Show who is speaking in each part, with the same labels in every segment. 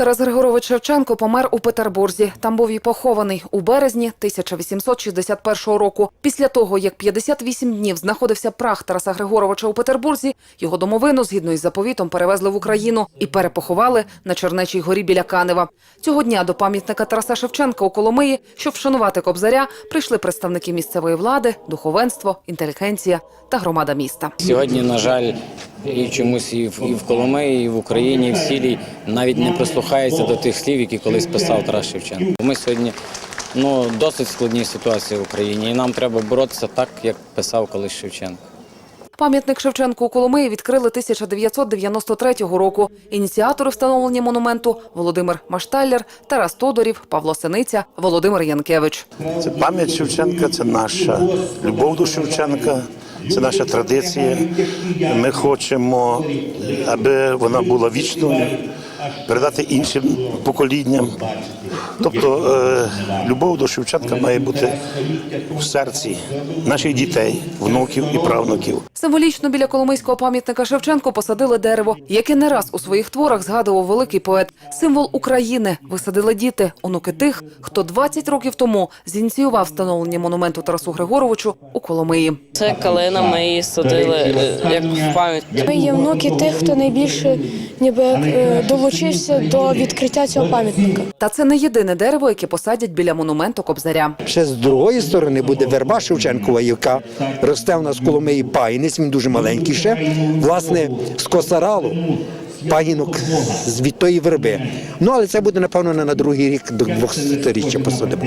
Speaker 1: Тарас Григорович Шевченко помер у Петербурзі. Там був і похований у березні 1861 року. Після того, як 58 днів знаходився прах Тараса Григоровича у Петербурзі, його домовину, згідно із заповітом, перевезли в Україну і перепоховали на Чернечій горі біля Канева. Цього дня до пам'ятника Тараса Шевченка у Коломиї, щоб вшанувати Кобзаря, прийшли представники місцевої влади, духовенство, інтелігенція та громада міста.
Speaker 2: Сьогодні, на жаль, і чомусь і в, і в Коломиї, і в Україні, і в Сілій навіть не прислухається до тих слів, які колись писав Тарас Шевченко. Ми сьогодні ну, досить складній ситуації в Україні, і нам треба боротися так, як писав колись Шевченко.
Speaker 1: Пам'ятник Шевченку у Коломиї відкрили 1993 року. Ініціатори встановлення монументу Володимир Машталлер, Тарас Тодорів, Павло Синиця, Володимир Янкевич.
Speaker 3: Це пам'ять Шевченка, це наша любов до Шевченка, це наша традиція. Ми хочемо, аби вона була вічною, передати іншим поколінням. Тобто е, любов до Шевченка має бути в серці наших дітей, внуків і правнуків.
Speaker 1: Символічно біля Коломийського пам'ятника Шевченку посадили дерево, яке не раз у своїх творах згадував великий поет. Символ України висадили діти, онуки тих, хто 20 років тому зініціював встановлення монументу Тарасу Григоровичу у Коломиї.
Speaker 4: Це калина, ми її садили е, як в пам'ять.
Speaker 5: Ми є внуки тих, хто найбільше ніби е, долучився до відкриття цього пам'ятника.
Speaker 1: Та це не єдине дерево, яке посадять біля монументу Кобзаря.
Speaker 6: Ще з другої сторони буде верба Шевченкова, яка росте у нас коло моєї пагінець, він дуже маленький ще. Власне, з косаралу пагінок з від тої верби. Ну, але це буде, напевно, на другий рік до 200-річчя посадимо.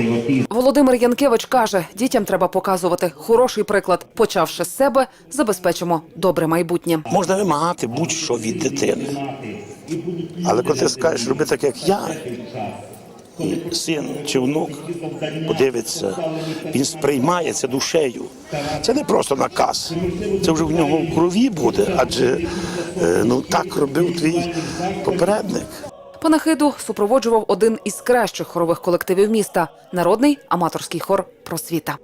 Speaker 1: Володимир Янкевич каже, дітям треба показувати хороший приклад. Почавши з себе, забезпечимо добре майбутнє.
Speaker 3: Можна вимагати будь-що від дитини. Але коли ти скажеш, роби так, як я, і син чи внук подивиться, він сприймає це душею. Це не просто наказ, це вже в нього в крові буде, адже е, ну так робив твій попередник.
Speaker 1: Панахиду супроводжував один із кращих хорових колективів міста народний аматорський хор просвіта.